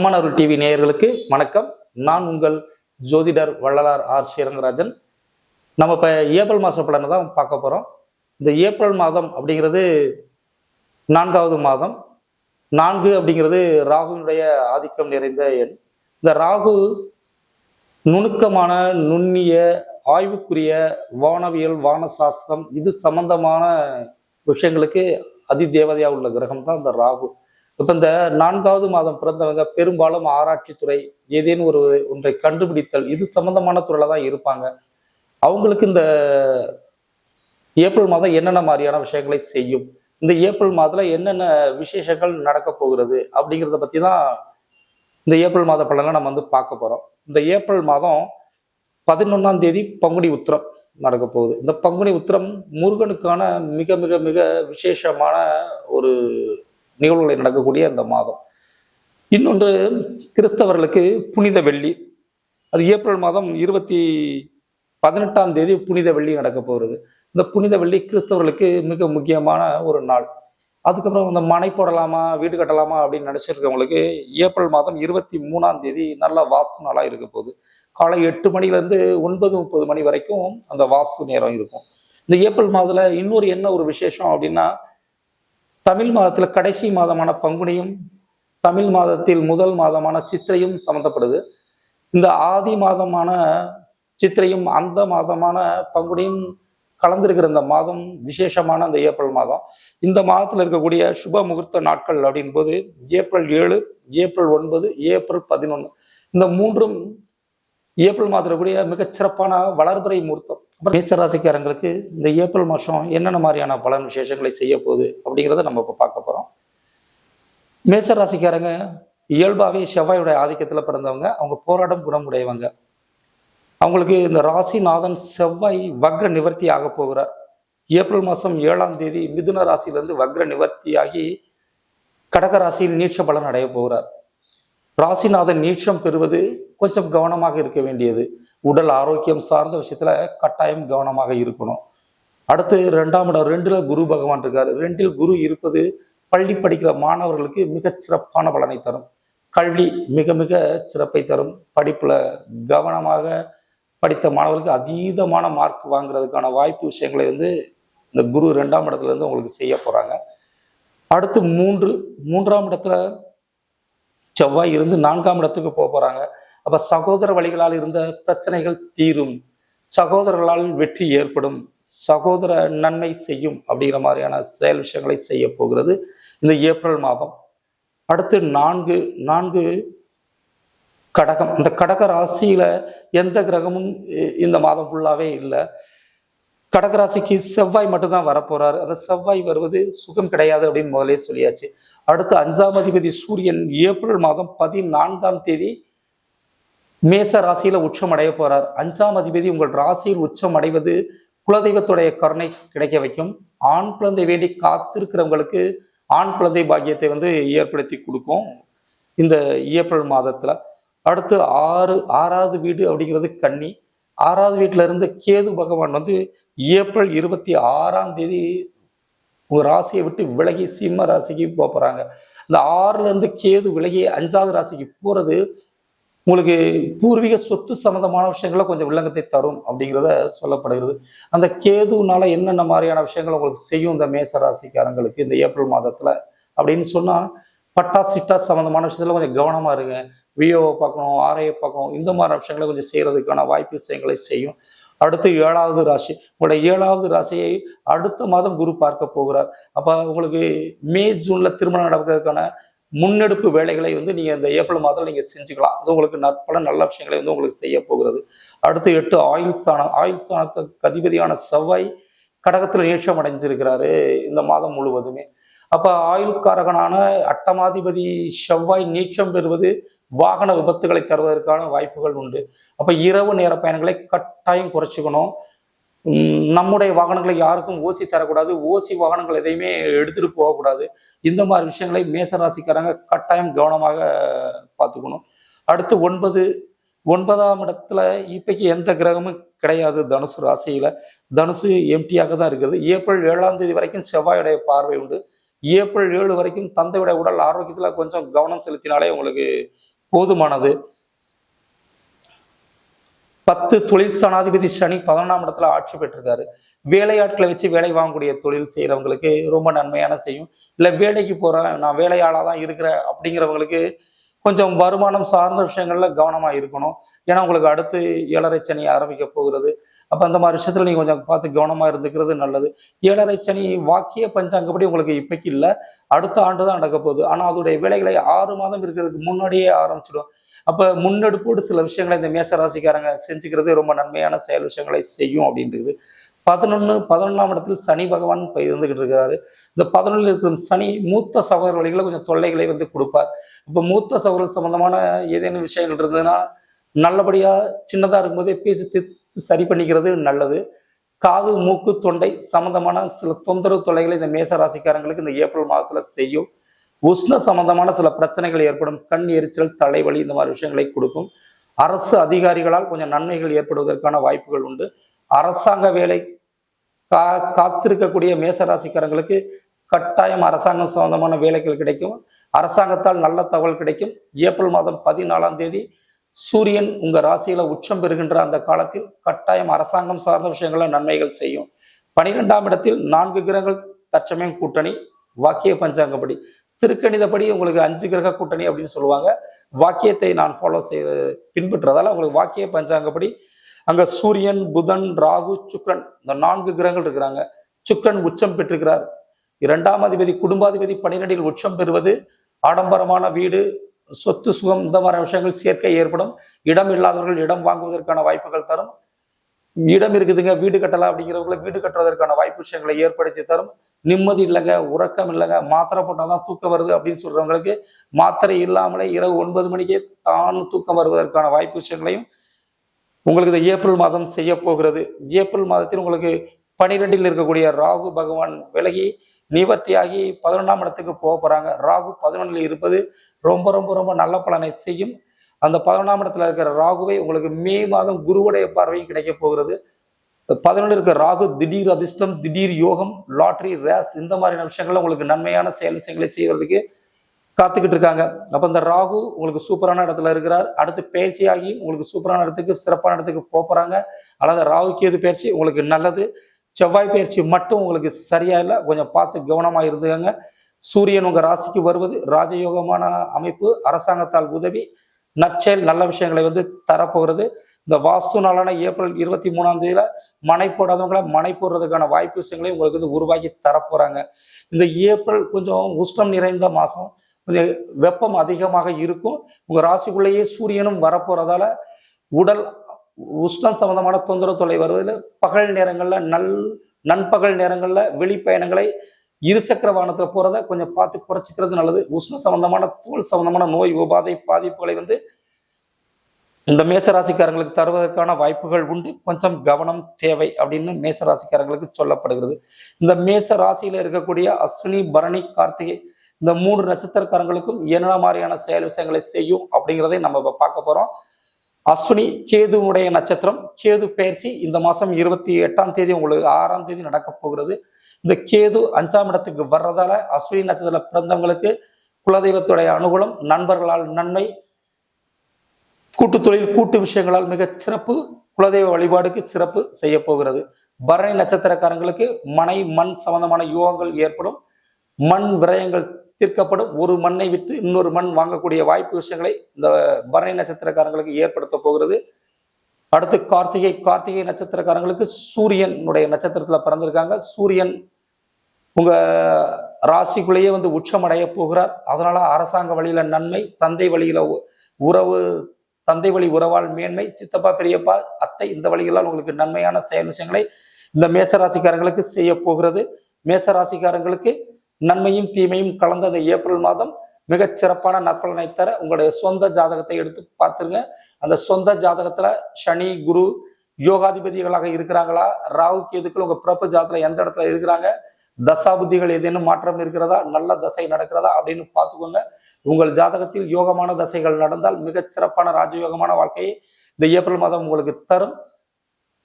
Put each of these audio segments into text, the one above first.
அம்மன் அருள் TV நேயர்களுக்கு வணக்கம். நான் உங்கள் ஜோதிடர் வள்ளலார் ஆர் ஸ்ரீரங்கராஜன் நம்ம இப்போ ஏப்ரல் மாத பலனை தான் பார்க்க போகிறோம் இந்த ஏப்ரல் மாதம் அப்படிங்கிறது நான்காவது மாதம். நான்கு அப்படிங்கிறது ராகுவினுடைய ஆதிக்கம் நிறைந்த எண். இந்த ராகு நுணுக்கமான நுண்ணிய ஆய்வுக்குரிய வானவியல் வான சாஸ்திரம் இது சம்பந்தமான விஷயங்களுக்கு அதிதேவதையா உள்ள கிரகம் தான் இந்த ராகு. இப்போ இந்த நான்காவது மாதம் பிறந்தவங்க பெரும்பாலும் ஆராய்ச்சித்துறை ஏதேனும் ஒரு ஒன்றை கண்டுபிடித்தல் இது சம்பந்தமான துறையில தான் இருப்பாங்க. அவங்களுக்கு இந்த ஏப்ரல் மாதம் என்னென்ன மாதிரியான விஷயங்களை செய்யும் இந்த ஏப்ரல் மாதத்தில் என்னென்ன விசேஷங்கள் நடக்க போகிறது அப்படிங்கிறத பற்றி தான் இந்த ஏப்ரல் மாத பலனை நம்ம வந்து பார்க்க போகிறோம் இந்த ஏப்ரல் மாதம் பதினொன்றாம் தேதி பங்குனி உத்திரம் நடக்க போகுது. இந்த பங்குனி உத்திரம் முருகனுக்கான மிக மிக மிக விசேஷமான ஒரு நிகழ்வுகளை நடக்கக்கூடிய அந்த மாதம். இன்னொன்று கிறிஸ்தவர்களுக்கு புனித வெள்ளி. அது ஏப்ரல் மாதம் இருபத்தி பதினெட்டாம் தேதி புனித வெள்ளி நடக்க போகிறது. இந்த புனித வெள்ளி கிறிஸ்தவர்களுக்கு மிக முக்கியமான ஒரு நாள். அதுக்கப்புறம் இந்த மனை போடலாமா வீடு கட்டலாமா அப்படின்னு நினச்சிருக்கவங்களுக்கு ஏப்ரல் மாதம் இருபத்தி மூணாம் தேதி நல்ல வாஸ்து நாளாக இருக்க போகுது. காலை எட்டு மணிலேருந்து ஒன்பது முப்பது மணி வரைக்கும் அந்த வாஸ்து நேரம் இருக்கும். இந்த ஏப்ரல் மாதத்தில் இன்னொரு என்ன ஒரு விசேஷம் அப்படின்னா தமிழ் மாதத்தில் கடைசி மாதமான பங்குனியும் தமிழ் மாதத்தில் முதல் மாதமான சித்திரையும் சம்மந்தப்படுது இந்த ஆதி மாதமான சித்திரையும் அந்த மாதமான பங்குனியும் கலந்திருக்கிற இந்த மாதம் விசேஷமான அந்த ஏப்ரல் மாதம். இந்த மாதத்தில் இருக்கக்கூடிய சுப முகூர்த்த நாட்கள் அப்படின் போது ஏப்ரல் ஏழு ஏப்ரல் ஒன்பது ஏப்ரல் பதினொன்று இந்த மூன்றும் ஏப்ரல் மாதத்தில் கூடிய மிகச்சிறப்பான வளர்பிறை முகூர்த்தம். அப்புறம் மேசராசிக்காரங்களுக்கு இந்த ஏப்ரல் மாதம் என்னென்ன மாதிரியான பலன் விசேஷங்களை செய்ய போகுது அப்படிங்கிறத நம்ம இப்போ பார்க்க போகிறோம் மேசராசிக்காரங்க இயல்பாகவே செவ்வாயோட ஆதிக்கத்தில் பிறந்தவங்க. அவங்க போராடும் குணமுடையவங்க. அவங்களுக்கு இந்த ராசிநாதன் செவ்வாய் வக்ர நிவர்த்தி ஆக போகிறார். ஏப்ரல் மாதம் ஏழாம் தேதி மிதுன ராசியிலிருந்து வக்ர நிவர்த்தியாகி கடக ராசியில் நீட்ச பலன் அடைய போகிறார். ராசிநாதன் நீட்சம் பெறுவது கொஞ்சம் கவனமாக இருக்க வேண்டியது. உடல் ஆரோக்கியம் சார்ந்த விஷயத்துல கட்டாயம் கவனமாக இருக்கணும். அடுத்து ரெண்டாம் இடம் ரெண்டுல குரு பகவான் இருக்காரு. ரெண்டில் குரு இருப்பது பள்ளி படிக்கிற மாணவர்களுக்கு மிகச் சிறப்பான பலனை தரும். கல்வி மிக மிக சிறப்பை தரும். படிப்புல கவனமாக படித்த மாணவர்களுக்கு அதீதமான மார்க் வாங்குறதுக்கான வாய்ப்பு விஷயங்களை வந்து இந்த குரு ரெண்டாம் இடத்துல இருந்து உங்களுக்கு செய்ய போறாங்க. அடுத்து மூன்று மூன்றாம் இடத்துல செவ்வாய் இருந்து நான்காம் இடத்துக்கு போக போறாங்க. அப்ப சகோதர வழிகளால் இருந்த பிரச்சனைகள் தீரும். சகோதரர்களால் வெற்றி ஏற்படும். சகோதர நன்மை செய்யும் அப்படிங்கிற மாதிரியான செயல் விஷயங்களை செய்ய போகிறது இந்த ஏப்ரல் மாதம். அடுத்து நான்கு நான்கு கடகம். இந்த கடக ராசியில எந்த கிரகமும் இ- இந்த மாதம் ஃபுல்லாவே இல்லை. கடக ராசிக்கு செவ்வாய் மட்டும்தான் வரப்போறாரு. அந்த செவ்வாய் வருவது சுகம் கிடையாது அப்படின்னு முதலே சொல்லியாச்சு. அடுத்து அஞ்சாம் அதிபதி சூரியன் ஏப்ரல் மாதம் பதினான்காம் தேதி மேச ராசியில உச்சம் அடைய போறார். அஞ்சாம் அதிபதி உங்கள் ராசியில் உச்சம் அடைவது குலதெய்வத்துடைய கருணை கிடைக்க வைக்கும். ஆண் குழந்தை வேண்டி காத்திருக்கிறவங்களுக்கு ஆண் குழந்தை பாக்கியத்தை வந்து ஏற்படுத்தி கொடுக்கும். இந்த ஏப்ரல் மாதத்துல. அடுத்து ஆறு ஆறாவது வீடு அப்படிங்கிறது கன்னி. ஆறாவது வீட்டுல இருந்து கேது பகவான் வந்து ஏப்ரல் இருபத்தி ஆறாம் தேதி உங்க ராசியை விட்டு விலகி சிம்ம ராசிக்கு போக போறாங்க. இந்த ஆறுல இருந்து கேது விலகி அஞ்சாவது ராசிக்கு போறது உங்களுக்கு பூர்வீக சொத்து சம்மந்தமான விஷயங்கள கொஞ்சம் வில்லங்கத்தை தரும் அப்படிங்கிறத சொல்லப்படுகிறது. அந்த கேதுனால என்னென்ன மாதிரியான விஷயங்கள் உங்களுக்கு செய்யும் இந்த மேச ராசிக்காரங்களுக்கு இந்த ஏப்ரல் மாதத்தில் அப்படின்னு சொன்னால் பட்டா சிட்டா சம்மந்தமான விஷயத்தில் கொஞ்சம் கவனமாக இருங்க. விஓவை பார்க்கணும் ஆரையை பார்க்கணும் இந்த மாதிரி விஷயங்களை கொஞ்சம் செய்கிறதுக்கான வாய்ப்பு விஷயங்களை செய்யும். அடுத்து ஏழாவது ராசி உங்களுடைய ஏழாவது ராசியை அடுத்த மாதம் குரு பார்க்க போகிறார். அப்போ உங்களுக்கு மே ஜூனில் திருமணம் நடக்கிறதுக்கான முன்னெடுப்பு வேலைகளை வந்து நீங்கள் இந்த ஏப்ரல் மாதத்தில் நீங்கள் செஞ்சுக்கலாம். அது உங்களுக்கு நற்பல நல்ல விஷயங்களை வந்து உங்களுக்கு செய்ய போகிறது. அடுத்து எட்டு ஆயுள் ஸ்தானம். ஆயுள் ஸ்தானத்துக்கு அதிபதியான செவ்வாய் கடகத்தில் ஏற்றம் அடைஞ்சிருக்கிறாரு இந்த மாதம் முழுவதுமே. அப்போ ஆயுள்காரகனான அட்டமாதிபதி செவ்வாய் நீச்சம் பெறுவது வாகன விபத்துகளை தருவதற்கான வாய்ப்புகள் உண்டு. அப்போ இரவு நேர பயணங்களை கட்டாயம் குறைச்சிக்கணும். நம்முடைய வாகனங்களை யாருக்கும் ஓசி தரக்கூடாது. ஓசி வாகனங்கள் எதையுமே எடுத்துட்டு போகக்கூடாது. இந்த மாதிரி விஷயங்களை மேசராசிக்காரங்க கட்டாயம் கவனமாக பார்த்துக்கணும். அடுத்து ஒன்பது ஒன்பதாம் இடத்துல இப்பைக்கு எந்த கிரகமும் கிடையாது தனுசு ராசியில. தனுசு எம்டியாக தான் இருக்குது. ஏப்ரல் ஏழாம் தேதி வரைக்கும் செவ்வாயுடைய பார்வை உண்டு. ஏப்ரல் ஏழு வரைக்கும் தந்தையுடைய உடல் ஆரோக்கியத்துல கொஞ்சம் கவனம் செலுத்தினாலே உங்களுக்கு போதுமானது. பத்து தொழில் ஸ்தானாதிபதி சனி பதினொன்றாம் இடத்துல ஆட்சி பெற்றிருக்காரு. வேலையாட்களை வச்சு வேலை வாங்கக்கூடிய தொழில் செய்யறவங்களுக்கு ரொம்ப நன்மையான செய்யும். இல்லை வேலைக்கு போகிறேன் நான் வேலையாளாக தான் இருக்கிறேன் அப்படிங்கிறவங்களுக்கு கொஞ்சம் வருமானம் சார்ந்த விஷயங்கள்ல கவனமாக இருக்கணும். ஏன்னா உங்களுக்கு அடுத்து ஏழரை சனி ஆரம்பிக்க போகிறது. அப்போ அந்த மாதிரி விஷயத்துல நீங்கள் கொஞ்சம் பார்த்து கவனமாக இருந்துக்கிறது நல்லது. ஏழரை சனி வாக்கிய பஞ்சாங்கப்படி உங்களுக்கு இப்பைக்கு இல்லை. அடுத்த ஆண்டு தான் நடக்க போகுது. ஆனால் அதோடைய வேலைகளை ஆறு மாதம் இருக்கிறதுக்கு முன்னாடியே ஆரம்பிச்சிடும். அப்போ முன்னெடுப்போடு சில விஷயங்களை இந்த மேச ராசிக்காரங்க செஞ்சுக்கிறது ரொம்ப நன்மையான செயல் விஷயங்களை செய்யும் அப்படின்றது. பதினொன்று பதினொன்றாம் இடத்தில் சனி பகவான் இப்போ இருந்துகிட்டு இருக்கிறாரு இந்த பதினொன்றில் இருக்கிற சனி மூத்த சகோதர வழிகளை கொஞ்சம் தொல்லைகளை வந்து கொடுப்பார். இப்போ மூத்த சகோதரர் சம்பந்தமான ஏதேனும் விஷயங்கள் இருந்ததுன்னா நல்லபடியாக சின்னதாக இருக்கும்போதே பேசி தீர்த்து சரி பண்ணிக்கிறது நல்லது. காது மூக்கு தொண்டை சம்பந்தமான சில தொந்தரவு தொல்லைகளை இந்த மேச ராசிக்காரங்களுக்கு இந்த ஏப்ரல் மாதத்தில் செய்யும். உஷ்ண சம்பந்தமான சில பிரச்சனைகள் ஏற்படும். கண் எரிச்சல் தலைவலி இந்த மாதிரி விஷயங்களை கொடுக்கும். அரசு அதிகாரிகளால் கொஞ்சம் நன்மைகள் ஏற்படுவதற்கான வாய்ப்புகள் உண்டு. அரசாங்க வேலை கா காத்திருக்கக்கூடிய மேசராசிக்காரங்களுக்கு கட்டாயம் அரசாங்கம் சம்பந்தமான வேலைகள் கிடைக்கும். அரசாங்கத்தால் நல்ல தகவல் கிடைக்கும். ஏப்ரல் மாதம் பதினாலாம் தேதி சூரியன் உங்க ராசியில உச்சம் பெறுகின்ற அந்த காலத்தில் கட்டாயம் அரசாங்கம் சார்ந்த விஷயங்கள நன்மைகள் செய்யும். பனிரெண்டாம் இடத்தில் நான்கு கிரகங்கள் தற்சமயம் கூட்டணி வாக்கிய பஞ்சாங்கப்படி. திருக்கணிதப்படி உங்களுக்கு அஞ்சு கிரக கூட்டணி அப்படின்னு சொல்லுவாங்க. வாக்கியத்தை நான் ஃபாலோ செய்ய பின்பற்றுறதால உங்களுக்கு வாக்கிய பஞ்சாங்கப்படி அங்க சூரியன் புதன் ராகு சுக்ரன் இந்த நான்கு கிரகங்கள் இருக்கிறாங்க. சுக்ரன் உச்சம் பெற்றிருக்கிறார். இரண்டாம் அதிபதி குடும்பாதிபதி பன்னிரெண்டில் உச்சம் பெறுவது. ஆடம்பரமான வீடு சொத்து சுகம் இந்த மாதிரி விஷயங்கள் சேர்க்கை ஏற்படும். இடம் இல்லாதவர்கள் இடம் வாங்குவதற்கான வாய்ப்புகள் தரும். இடம் இருக்குதுங்க வீடு கட்டலாம் அப்படிங்கிறவங்கள வீடு கட்டுவதற்கான வாய்ப்பு விஷயங்களை ஏற்படுத்தி தரும். நிம்மதி இல்லைங்க உறக்கம் இல்லைங்க மாத்திரை போட்டால் தான் தூக்கம் வருது அப்படின்னு சொல்றவங்களுக்கு மாத்திரை இல்லாமலே இரவு ஒன்பது மணிக்கே தான் தூக்கம் வருவதற்கான வாய்ப்பு விஷயங்களையும் உங்களுக்கு இந்த ஏப்ரல் மாதம் செய்ய போகிறது. ஏப்ரல் மாதத்தில் உங்களுக்கு பனிரெண்டில் இருக்கக்கூடிய ராகு பகவான் விலகி நிவர்த்தியாகி பதினொன்றாம் இடத்துக்கு போக போகிறாங்க ராகு பதினொன்றில் இருப்பது ரொம்ப ரொம்ப ரொம்ப நல்ல பலனை செய்யும். அந்த பதினொன்றாம் இடத்துல இருக்கிற ராகுவை உங்களுக்கு மே மாதம் குருவுடைய பார்வையும் கிடைக்க போகிறது. பதினொன்று இருக்கிற ராகு திடீர் அதிர்ஷ்டம் திடீர் யோகம் லாட்ரி ரேஸ் இந்த மாதிரியான விஷயங்கள்ல உங்களுக்கு நன்மையான செயல் விஷயங்களை செய்வதற்கு காத்துக்கிட்டு இருக்காங்க. அப்போ இந்த ராகு உங்களுக்கு சூப்பரான இடத்துல இருக்கிறார். அடுத்து பயிற்சியாகி உங்களுக்கு சூப்பரான இடத்துக்கு சிறப்பான இடத்துக்கு போகிறாங்க அல்லது ராகு கேது பயிற்சி உங்களுக்கு நல்லது. செவ்வாய் பயிற்சி மட்டும் உங்களுக்கு சரியா இல்லை. கொஞ்சம் பார்த்து கவனமாக இருந்துக்கங்க. சூரியன் உங்கள் ராசிக்கு வருவது. ராஜயோகமான அமைப்பு. அரசாங்கத்தால் உதவி. நற்செயல் நல்ல விஷயங்களை வந்து தரப்போகிறது. இந்த வாஸ்து நாளான ஏப்ரல் இருபத்தி மூணாம் தேதியில மனை போடாதவங்களை மனை போடுறதுக்கான வாய்ப்பு விஷயங்களையும் உங்களுக்கு வந்து உருவாக்கி தரப்போறாங்க. இந்த ஏப்ரல் கொஞ்சம் உஷ்ணம் நிறைந்த மாசம் கொஞ்சம் வெப்பம் அதிகமாக இருக்கும். உங்க ராசிக்குள்ளேயே சூரியனும் வரப்போறதால உடல் உஷ்ணம் சம்பந்தமான தொந்தரவு தொல்லை வருவதில் பகல் நேரங்கள்ல நல் நண்பகல் நேரங்கள்ல வெளிப்பயணங்களை இருசக்கர வாகனத்தில் போகிறத கொஞ்சம் பார்த்து குறைச்சிக்கிறது நல்லது. உஷ்ண சம்பந்தமான தோல் சம்பந்தமான நோய் உபாதை பாதிப்புகளை வந்து இந்த மேசராசிக்காரங்களுக்கு தருவதற்கான வாய்ப்புகள் உண்டு. கொஞ்சம் கவனம் தேவை அப்படின்னு மேசராசிக்காரங்களுக்கு சொல்லப்படுகிறது. இந்த மேச ராசியில இருக்கக்கூடிய அஸ்வினி பரணி கார்த்திகை இந்த மூன்று நட்சத்திரக்காரங்களுக்கும் என்ன மாதிரியான செயல் விஷயங்களை செய்யும் அப்படிங்கிறதை நம்ம இப்போ பார்க்க போறோம். அஸ்வினி கேதுவுடைய நட்சத்திரம். கேது பயிற்சி இந்த மாசம் இருபத்தி எட்டாம் தேதி உங்களுக்கு ஆறாம் தேதி நடக்க போகிறது. இந்த கேது அஞ்சாம் இடத்துக்கு வர்றதால அஸ்வினி நட்சத்திரத்துல பிறந்தவங்களுக்கு குலதெய்வத்துடைய அனுகூலம் நண்பர்களால் நன்மை கூட்டு தொழில் கூட்டு விஷயங்களால் மிக சிறப்பு குலதெய்வ வழிபாடுக்கு சிறப்பு செய்ய போகிறது. பரணி நட்சத்திரக்காரங்களுக்கு மனை மண் சம்பந்தமான யோகங்கள் ஏற்படும். மண் விரயங்கள் தீர்க்கப்படும். ஒரு மண்ணை விட்டு இன்னொரு மண் வாங்கக்கூடிய வாய்ப்பு விஷயங்களை இந்த பரணி நட்சத்திரக்காரங்களுக்கு ஏற்படுத்த போகிறது. அடுத்து கார்த்திகை கார்த்திகை நட்சத்திரக்காரங்களுக்கு சூரியனுடைய நட்சத்திரத்தில் பிறந்திருக்காங்க. சூரியன் உங்க ராசிக்குள்ளேயே வந்து உச்சமடைய போகிறார். அதனால அரசாங்க வழியில நன்மை தந்தை வழியில உ- உறவு தந்தை வழி உறவால் மேன்மை சித்தப்பா பெரியப்பா அத்தை இந்த வழிகளால் உங்களுக்கு நன்மையான செயல் விஷயங்களை இந்த மேசராசிக்காரங்களுக்கு செய்ய போகிறது. மேசராசிக்காரங்களுக்கு நன்மையும் தீமையும் கலந்த இந்த ஏப்ரல் மாதம் மிகச் சிறப்பான நற்பலனை தர உங்களுடைய சொந்த ஜாதகத்தை எடுத்து பார்த்துருங்க. அந்த சொந்த ஜாதகத்துல சனி குரு யோகாதிபதிகளாக இருக்கிறாங்களா? ராகு கேதுக்கள் உங்க பிறப்பு ஜாதகத்துல எந்த இடத்துல இருக்கிறாங்க? தசாபுத்திகள் ஏதேனும் மாற்றம் இருக்கிறதா? நல்ல தசை நடக்கிறதா? அப்படின்னு பார்த்துக்கோங்க. உங்கள் ஜாதகத்தில் யோகமான தசைகள் நடந்தால் மிகச்சிறப்பான ராஜயோகமான வாழ்க்கையை இந்த ஏப்ரல் மாதம் உங்களுக்கு தரும்.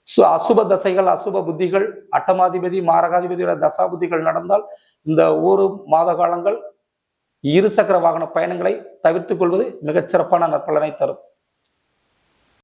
சு- அசுப தசைகள் அசுப புத்திகள் அட்டமாதிபதி மாரகாதிபதியோட தசா புத்திகள் நடந்தால் இந்த ஒரு மாத காலங்கள் இருசக்கர வாகன பயணங்களை தவிர்த்து கொள்வது மிகச்சிறப்பான நற்பலனை தரும்.